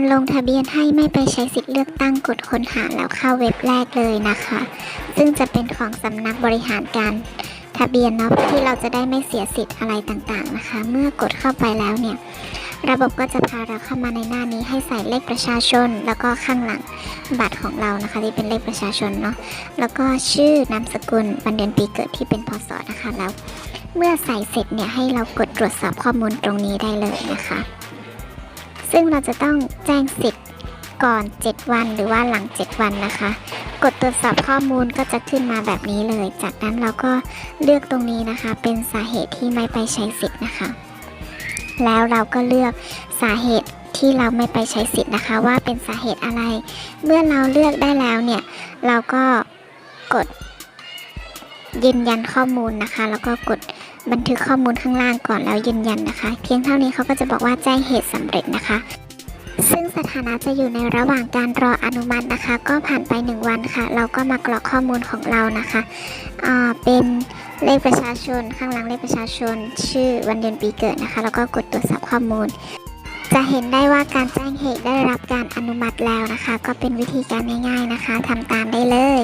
การลงทะเบียนให้ไม่ไปใช้สิทธิ์เลือกตั้งกดค้นหาแล้วเข้าเว็บแรกเลยนะคะ ซึ่งจะเป็นของสำนักบริหารการทะเบียนเนาะที่เราจะได้ไม่เสียสิทธิ์อะไรต่างๆนะคะ เมื่อกดเข้าไปแล้วเนี่ยระบบก็จะพาเราเข้ามาในหน้านี้ให้ใส่เลขประชาชน แล้วก็ข้างหลังบัตรของเรานะคะ ที่เป็นเลขประชาชนเนาะแล้วก็ชื่อนามสกุลวันเดือนปีเกิดที่เป็นพศนะคะแล้ว เมื่อใส่เสร็จเนี่ยให้เรากดตรวจสอบข้อมูลตรงนี้ได้เลยนะคะ ซึ่งเราจะต้องแจ้งสิทธิ์ก่อน 7 วันหรือว่าหลัง 7 วันนะคะ กดตรวจสอบข้อมูลก็จะขึ้นมาแบบนี้เลย จากนั้นเราก็เลือกตรงนี้นะคะ เป็นสาเหตุที่ไม่ไปใช้สิทธิ์นะคะ แล้วเราก็เลือกสาเหตุที่เราไม่ไปใช้สิทธิ์นะคะ ว่าเป็นสาเหตุอะไร เมื่อเราเลือกได้แล้วเนี่ย เราก็กด ยืนยันข้อมูลนะคะ แล้วก็กดบันทึกข้อมูลข้างล่างก่อนแล้วยืนยันนะคะ เพียงเท่านี้เขาก็จะบอกว่าแจ้งเหตุสำเร็จนะคะ ซึ่งสถานะจะอยู่ในระหว่างการรออนุมัตินะคะ ก็ผ่านไป 1 วันค่ะ เราก็มากรอกข้อมูลของเรานะคะเป็นเลขประชาชนข้างหลังเลขประชาชน ชื่อวันเดือนปีเกิดนะคะ แล้วก็กดตรวจสอบข้อมูลจะเห็นได้ว่าการแจ้งเหตุได้รับการอนุมัติแล้วนะคะ ก็เป็นวิธีการง่าย ๆนะคะทำตามได้เลย